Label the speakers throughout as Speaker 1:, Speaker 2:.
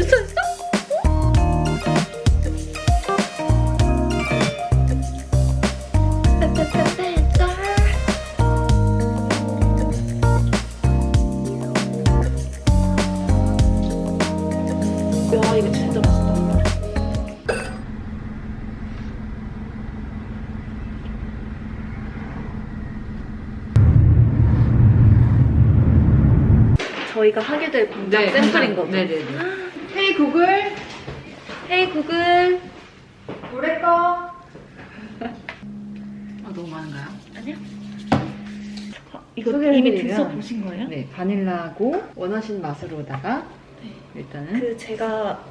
Speaker 1: 됐어 됐어. 와 이거 진짜 맛있다. 저희가 하게 될 공장 샘플인 거죠?
Speaker 2: 네네네.
Speaker 1: 이미
Speaker 2: 해드리면-
Speaker 1: 드셔보신 거예요?
Speaker 2: 네, 바닐라하고 원하신 맛으로다가
Speaker 1: 네.
Speaker 2: 일단은
Speaker 1: 그 제가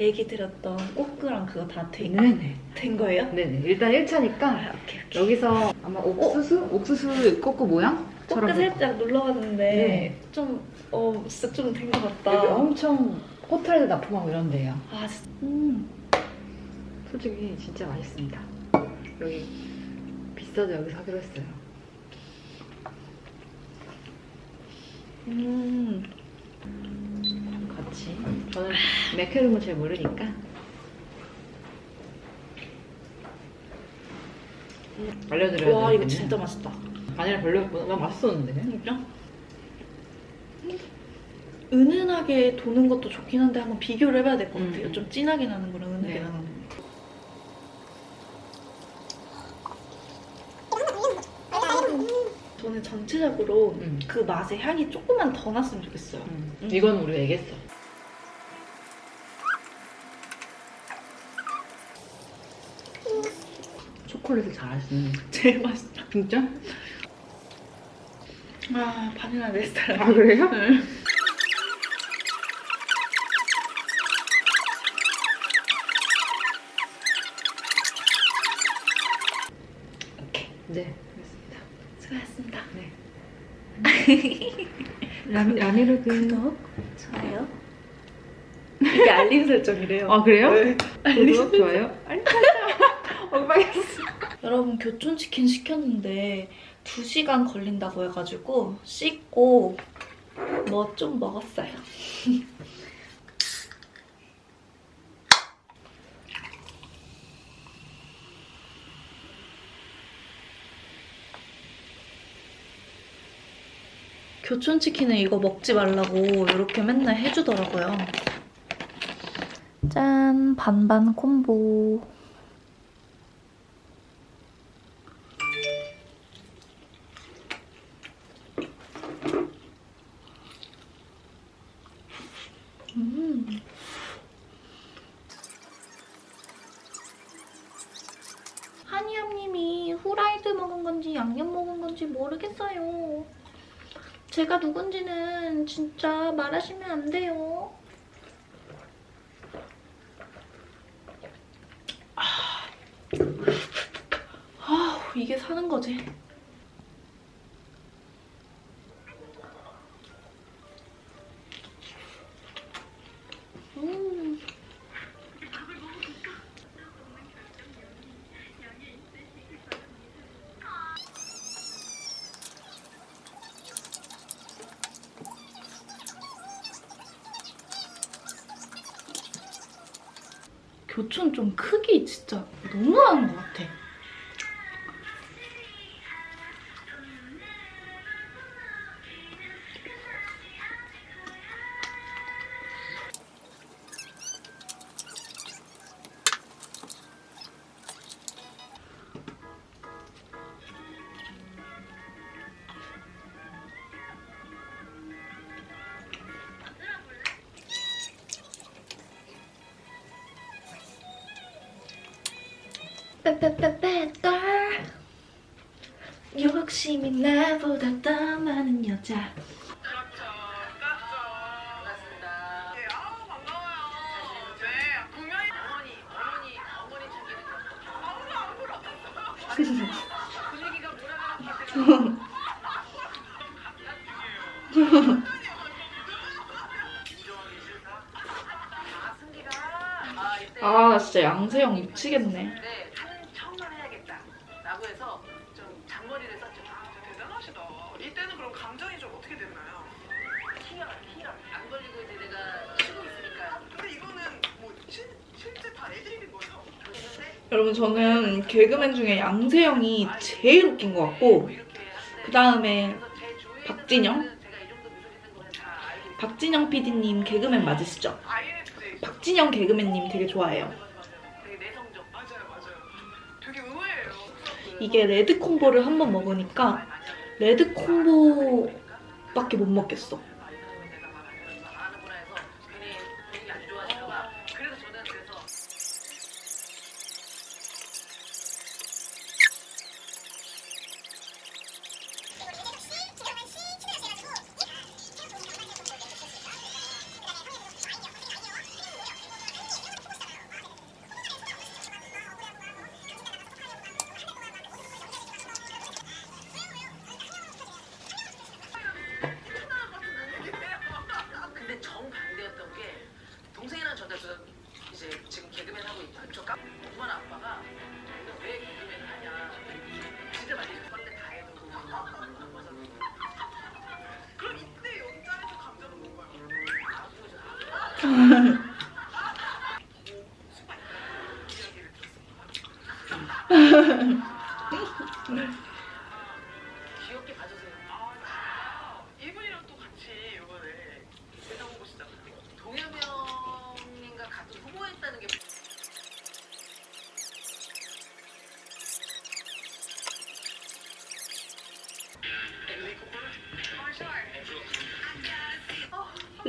Speaker 1: 얘기 드렸던 꼬끄랑 그거 다된
Speaker 2: 네네.
Speaker 1: 된 거예요?
Speaker 2: 네네. 일단 1차니까
Speaker 1: 아, 오케이 오케이.
Speaker 2: 여기서 아마 옥수수? 옥수수 꼬꼬 모양처럼
Speaker 1: 꼬끄 살짝 눌러봤는데
Speaker 2: 네.
Speaker 1: 좀 어, 진짜 좀 된것 같다.
Speaker 2: 엄청 호텔에도 납품하고 이런데요.
Speaker 1: 아, 진짜. 음.
Speaker 2: 솔직히 진짜 맛있습니다. 여기 비싸도 여기서 하기로 했어요.
Speaker 1: 음.
Speaker 2: 같이. 저는 맥케rum을 잘 모르니까. 알려드려야
Speaker 1: 와, 이거. 진짜 맛있다.
Speaker 2: 바닐라 별로였구나. 난 맛있었는데.
Speaker 1: 진짜? 은은하게 도는 것도 좋긴 한데 한번 비교를 해봐야 될것
Speaker 2: 음,
Speaker 1: 같아요.
Speaker 2: 음.
Speaker 1: 좀 진하게 나는 거랑 은하게
Speaker 2: 네.
Speaker 1: 나는 거. 저는 전체적으로
Speaker 2: 음.
Speaker 1: 그 맛의 향이 조금만 더 났으면 좋겠어요.
Speaker 2: 음.
Speaker 1: 음.
Speaker 2: 이건 우리 얘기했어. 초콜릿을 잘 하시는.
Speaker 1: 제일 맛있다.
Speaker 2: 진짜?
Speaker 1: 아, 바닐라 내 스타일.
Speaker 2: 아, 그래요?
Speaker 1: 네. 오케이,
Speaker 2: 네, 알겠습니다.
Speaker 1: 수고하셨습니다.
Speaker 2: 네. 라미, 라미르그.
Speaker 1: 구독, 좋아요. 이게 알림 설정이래요.
Speaker 2: 아, 그래요?
Speaker 1: 네. 알림
Speaker 2: 구독, 좋아요? 알림 설정. 엉망이었어.
Speaker 1: 여러분 교촌치킨 시켰는데 2시간 걸린다고 해가지고 씻고 뭐 좀 먹었어요. 교촌치킨은 이거 먹지 말라고 이렇게 맨날 해주더라고요. 짠! 반반 콤보. 음. 한이암님이 후라이드 먹은 건지 양념 먹은 건지 모르겠어요. 제가 누군지는 진짜 말하시면 안 돼요. 아, 아 이게 사는 거지. 음. 교촌 좀 크기 진짜 너무하는 것 같아. 빼빼빼빼걸 욕심이 나보다 더 많은 여자
Speaker 3: 그렇죠. 땄죠. 반갑습니다. 예, 아우 반가워요. 네, 분명히 어머니, 어머니, 어머니 챙기는 거. 아무도 안 불어. 분위기가 몰아가는 것 같아요. 인정하기 싫다. 아, 승기가 아 이때
Speaker 1: 아 진짜 양세형 미치겠네 여러분 저는 개그맨 중에 양세형이 제일 웃긴 것 같고 그 다음에 박진영 박진영 PD님 개그맨 맞으시죠? 박진영 개그맨님 되게 좋아해요. 이게 레드 콤보를 한번 먹으니까 레드 콤보밖에 못 먹겠어.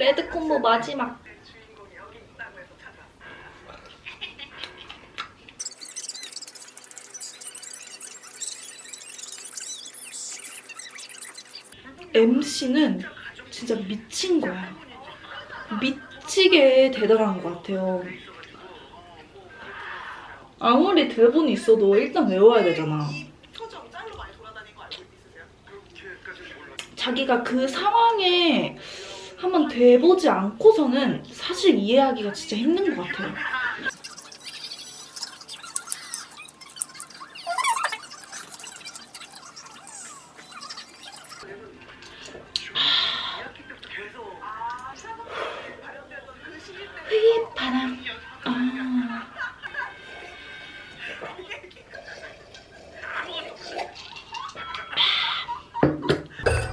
Speaker 1: 레드 콤보 마지막. MC는 진짜 미친 거야. 미치게 대단한 것 같아요. 아무리 대본이 있어도 일단 외워야 되잖아. 자기가 그 상황에 한번 돼보지 않고서는 사실 이해하기가 진짜 힘든 것 같아요.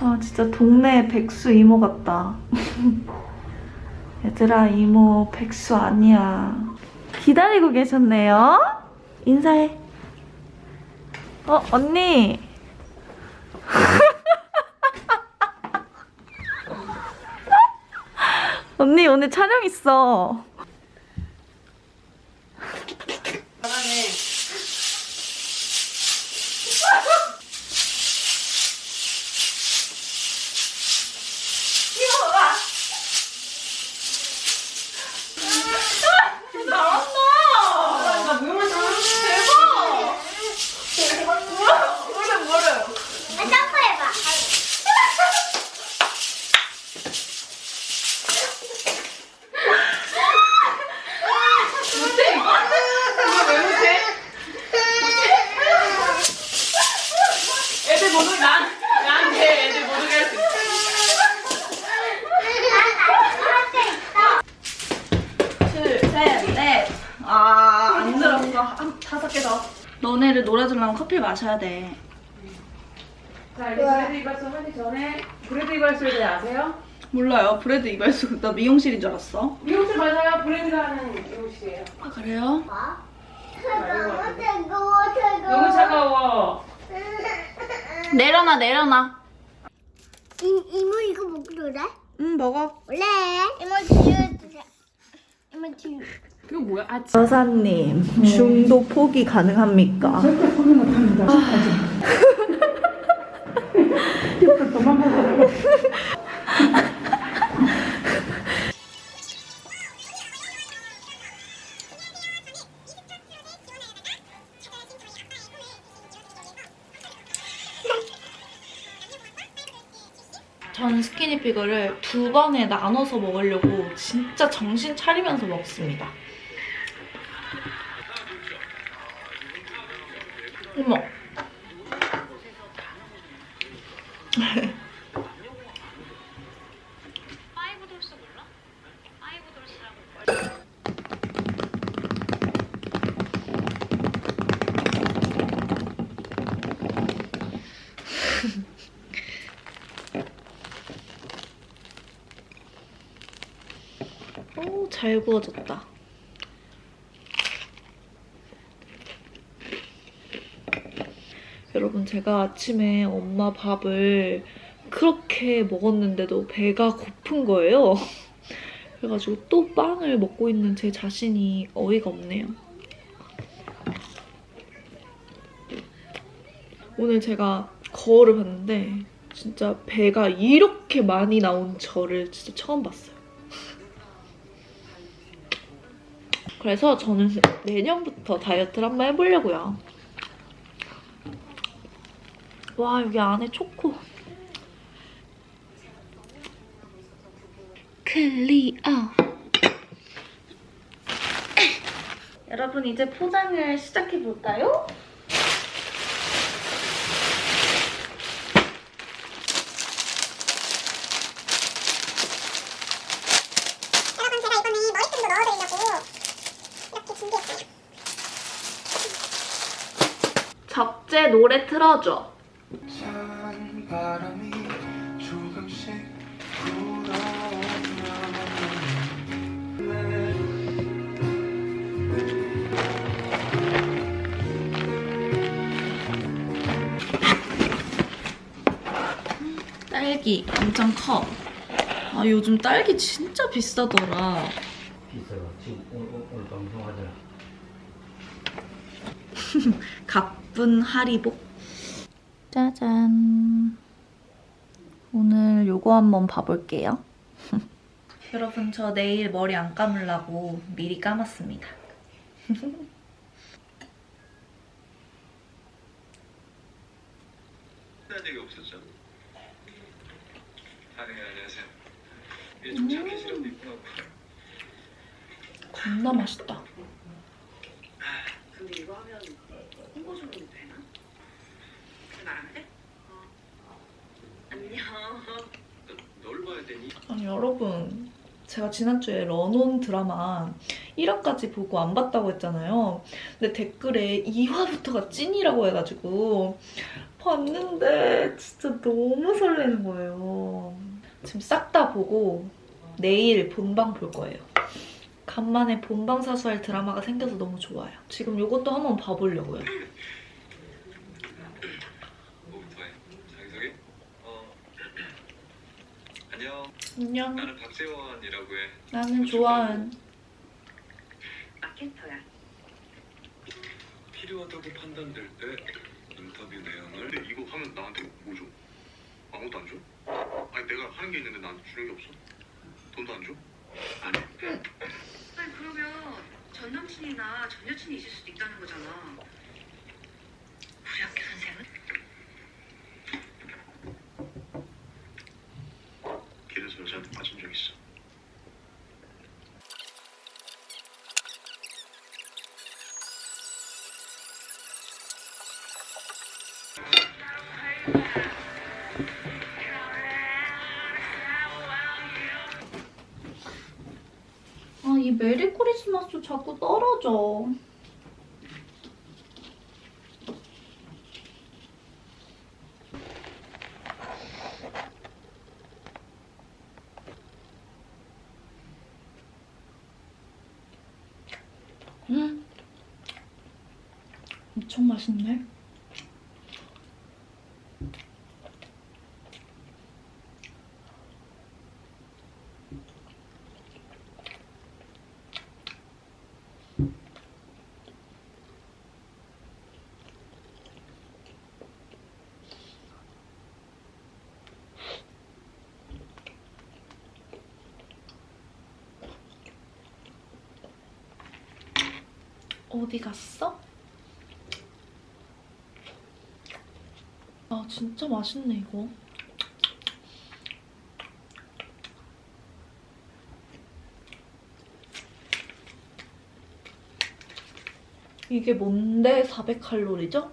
Speaker 3: 아
Speaker 1: 진짜 동네 백수 이모 같다. 얘들아 이모 백수 아니야. 기다리고 계셨네요. 인사해. 어 언니. 언니 오늘 촬영 있어.
Speaker 3: 애들 모르 난 나한테 애들 모르게 할 수 있어.
Speaker 1: 둘, 셋, 넷. 아, 안 들었어. 한 다섯 개 더. 너네를 놀아주려면 커피 마셔야 돼.
Speaker 2: 자 이제 브레드 이발소 하기 전에 브레드 이발소에 대해 아세요?
Speaker 1: 몰라요. 브레드 이발소. 나 미용실인 줄 알았어.
Speaker 2: 미용실 맞아요. 브레드가 하는 미용실이에요.
Speaker 1: 아, 그래요?
Speaker 2: 너무 차가워.
Speaker 1: 내려놔, 내려놔.
Speaker 4: 이, 이모 이거 먹을래?
Speaker 1: 응, 먹어.
Speaker 4: 원래 이모 지우주세요. 이모 지우.
Speaker 2: 그거 뭐야? 아
Speaker 1: 여사님, 중도 포기 가능합니까? 저는 스키니피그를 두 번에 나눠서 먹으려고 진짜 정신 차리면서 먹습니다. 오, 잘 구워졌다. 여러분, 제가 아침에 엄마 밥을 그렇게 먹었는데도 배가 고픈 거예요. 그래가지고 또 빵을 먹고 있는 제 자신이 어이가 없네요. 오늘 제가 거울을 봤는데 진짜 배가 이렇게 많이 나온 저를 진짜 처음 봤어요. 그래서 저는 내년부터 다이어트를 한번 해보려고요. 와 여기 안에 초코. 클리어. 여러분 이제 포장을 시작해 볼까요?
Speaker 4: 여러분 제가 이번에 머리끈도 넣어드리려고 이렇게 준비했어요.
Speaker 1: 적재 노래 틀어줘. 딸기 엄청 커. 아 요즘 딸기 진짜 비싸더라.
Speaker 5: 비싸요. 지금 오늘, 오늘 방송하잖아.
Speaker 1: 가쁜 하리보. 짜잔. 오늘 요거 한번 봐볼게요. 여러분 저 내일 머리 안 감으려고 미리 감았습니다.
Speaker 6: 한 적이 없었죠. 아, 네, 안녕하세요. 이게 좀 자켓이라도 입고 나고
Speaker 1: 겁나 맛있다.
Speaker 3: 근데 이거 하면 홍보 좀 되나? 나안 돼? 어. 안녕.
Speaker 6: 널 봐야 되니?
Speaker 1: 아니 여러분 제가 지난주에 런온 드라마 1화까지 보고 안 봤다고 했잖아요. 근데 댓글에 2화부터가 찐이라고 해가지고 봤는데 진짜 너무 설레는 거예요. 지금 싹 다 보고 내일 본방 볼 거예요. 간만에 본방 사수할 드라마가 생겨서 너무 좋아요. 지금 이것도 한번 봐보려고요.
Speaker 6: 뭐부터 해? 자기소개? 어... 안녕. 나는 박세원이라고 해.
Speaker 1: 나는 조아은.
Speaker 3: 마케터야.
Speaker 6: 필요하다고 판단될 때 인터뷰 내용을 근데 이거 하면 나한테 뭐 줘? 아무것도 안 줘? 아니 내가 하는 게 있는데 나한테 주는 게 없어? 돈도 안 줘? 아니
Speaker 3: 아니 그러면 전 남친이나 전 여친이 있을 수도 있다는 거잖아.
Speaker 1: 메리 크리스마스 자꾸 떨어져. 음. 엄청 맛있네. 어디 갔어? 아 진짜 맛있네 이거. 이게 뭔데 400칼로리죠?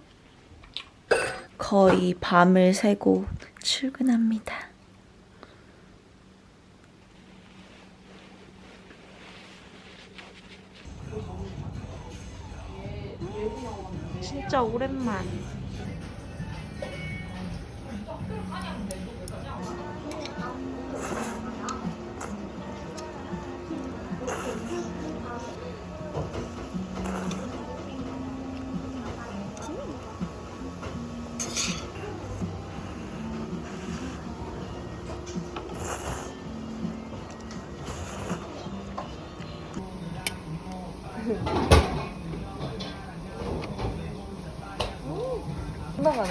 Speaker 1: 거의 밤을 새고 출근합니다. 진짜 오랜만.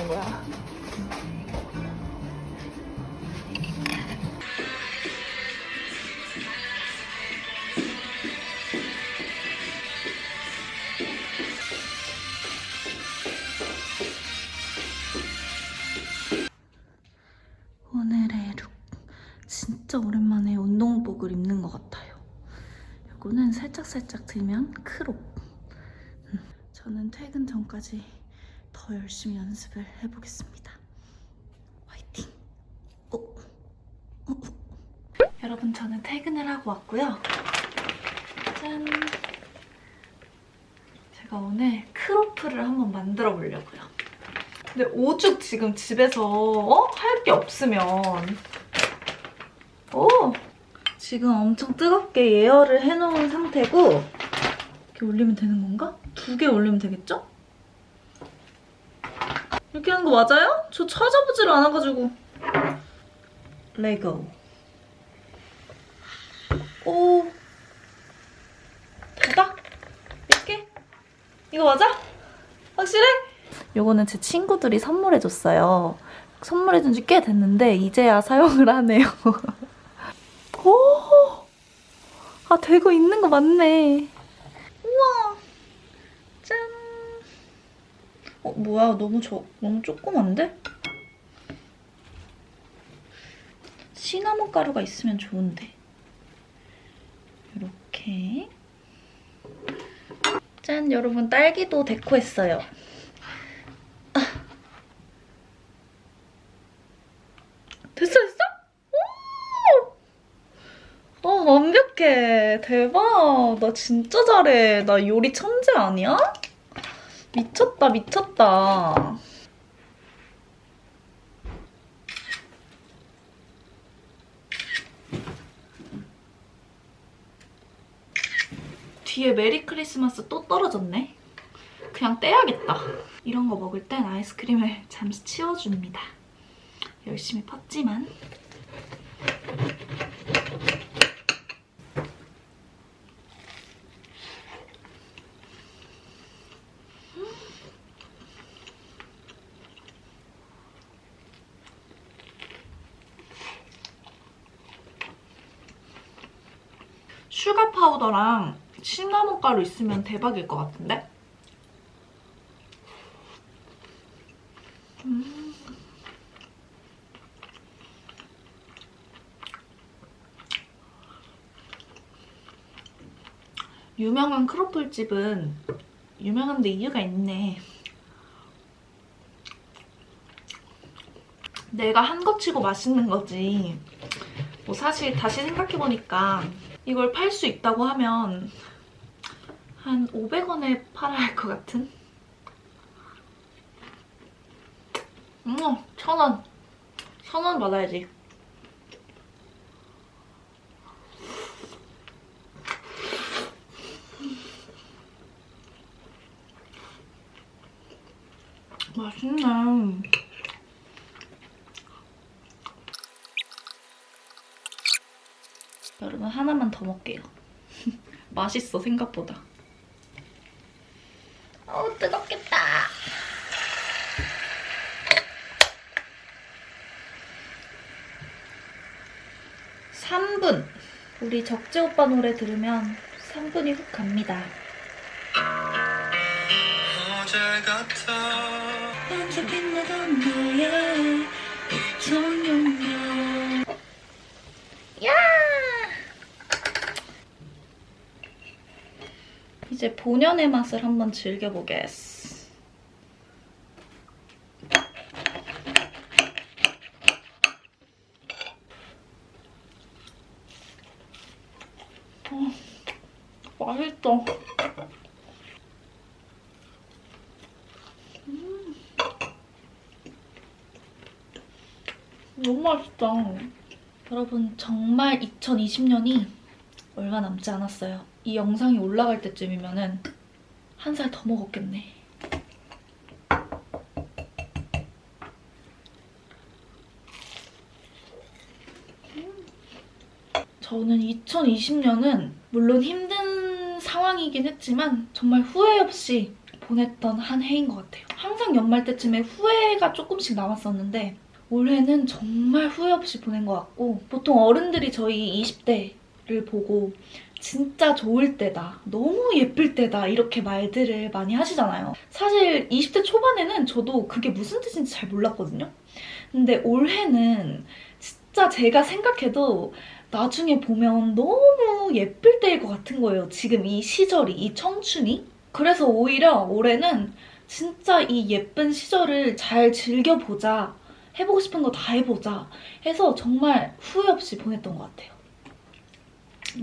Speaker 1: 끝나가는 거야. 오늘의 룩 진짜 오랜만에 운동복을 입는 것 같아요. 이거는 살짝살짝 들면 크롭. 음, 저는 퇴근 전까지 더 열심히 연습을 해보겠습니다. 화이팅! 오. 오, 오. 여러분 저는 퇴근을 하고 왔고요. 짠! 제가 오늘 크로프를 한번 만들어 보려고요. 근데 오죽 지금 집에서 어? 할 게 없으면 오! 지금 엄청 뜨겁게 예열을 해놓은 상태고 이렇게 올리면 되는 건가? 두 개 올리면 되겠죠? 이렇게 하는 거 맞아요? 저 찾아보지를 않아가지고 레고 오 됐다? 이렇게? 이거 맞아? 확실해? 요거는 제 친구들이 선물해줬어요. 선물해준 지 꽤 됐는데 이제야 사용을 하네요. 오! 아, 되고 있는 거 맞네. 우와! 짠! 어, 뭐야, 너무 저, 너무 조그만데? 시나몬 가루가 있으면 좋은데. 이렇게. 짠, 여러분, 딸기도 데코했어요. 됐어, 됐어? 오! 어, 완벽해. 대박. 나 진짜 잘해. 나 요리 천재 아니야? 미쳤다, 미쳤다. 뒤에 메리 크리스마스 또 떨어졌네. 그냥 떼야겠다. 이런 거 먹을 땐 아이스크림을 잠시 치워줍니다. 열심히 팠지만 슈가 파우더랑 시나몬 가루 있으면 대박일 것 같은데? 유명한 크로플 집은 유명한데 이유가 있네. 내가 한거 치고 맛있는 거지. 뭐 사실 다시 생각해보니까 이걸 팔 수 있다고 하면 한 500원에 팔아야 할 것 같은? 음, 천 원. 천원 받아야지. 맛있네. 여러분 하나만 더 먹게요. 맛있어 생각보다. 어우 뜨겁겠다. 삼분 우리 적재 오빠 노래 들으면 3분이 훅 갑니다.
Speaker 6: 어제 같아
Speaker 1: 반짝빛나던 너의 청룡별 야! 이제 본연의 맛을 한번 즐겨보겠어. 어, 맛있다. 너무 맛있다. 여러분 정말 2020년이 얼마 남지 않았어요. 이 영상이 올라갈 때쯤이면은 한 살 더 먹었겠네. 음. 저는 2020년은 물론 힘든 상황이긴 했지만 정말 후회 없이 보냈던 한 해인 것 같아요. 항상 연말 때쯤에 후회가 조금씩 남았었는데 올해는 정말 후회 없이 보낸 것 같고 보통 어른들이 저희 20대를 보고 진짜 좋을 때다. 너무 예쁠 때다. 이렇게 말들을 많이 하시잖아요. 사실 20대 초반에는 저도 그게 무슨 뜻인지 잘 몰랐거든요. 근데 올해는 진짜 제가 생각해도 나중에 보면 너무 예쁠 때일 것 같은 거예요. 지금 이 시절이, 이 청춘이. 그래서 오히려 올해는 진짜 이 예쁜 시절을 잘 즐겨보자. 해보고 싶은 거 다 해보자. 해서 정말 후회 없이 보냈던 것 같아요.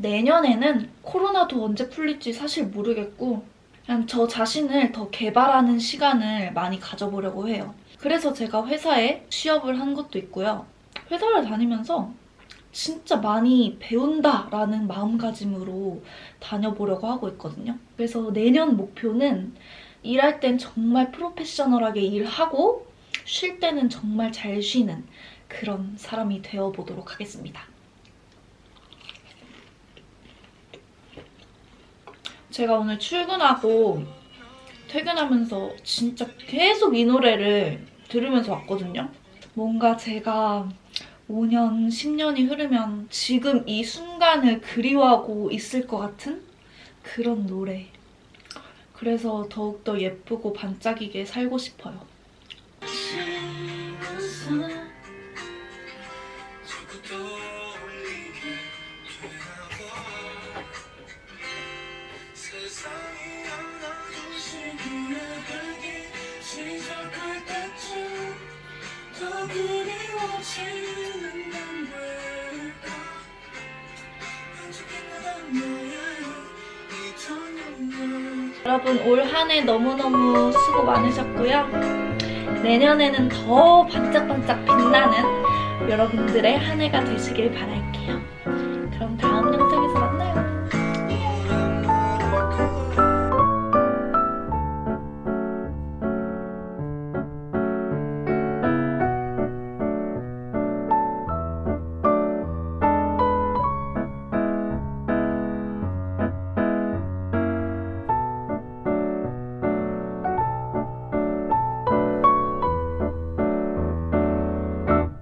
Speaker 1: 내년에는 코로나도 언제 풀릴지 사실 모르겠고 그냥 저 자신을 더 개발하는 시간을 많이 가져보려고 해요. 그래서 제가 회사에 취업을 한 것도 있고요. 회사를 다니면서 진짜 많이 배운다라는 마음가짐으로 다녀보려고 하고 있거든요. 그래서 내년 목표는 일할 땐 정말 프로페셔널하게 일하고 쉴 때는 정말 잘 쉬는 그런 사람이 되어보도록 하겠습니다. 제가 오늘 출근하고 퇴근하면서 진짜 계속 이 노래를 들으면서 왔거든요. 뭔가 제가 5년, 10년이 흐르면 지금 이 순간을 그리워하고 있을 것 같은 그런 노래. 그래서 더욱더 예쁘고 반짝이게 살고 싶어요. 여러분 올 한 해 너무너무 수고 많으셨고요. 내년에는 더 반짝반짝 빛나는 여러분들의 한 해가 되시길 바랄게요.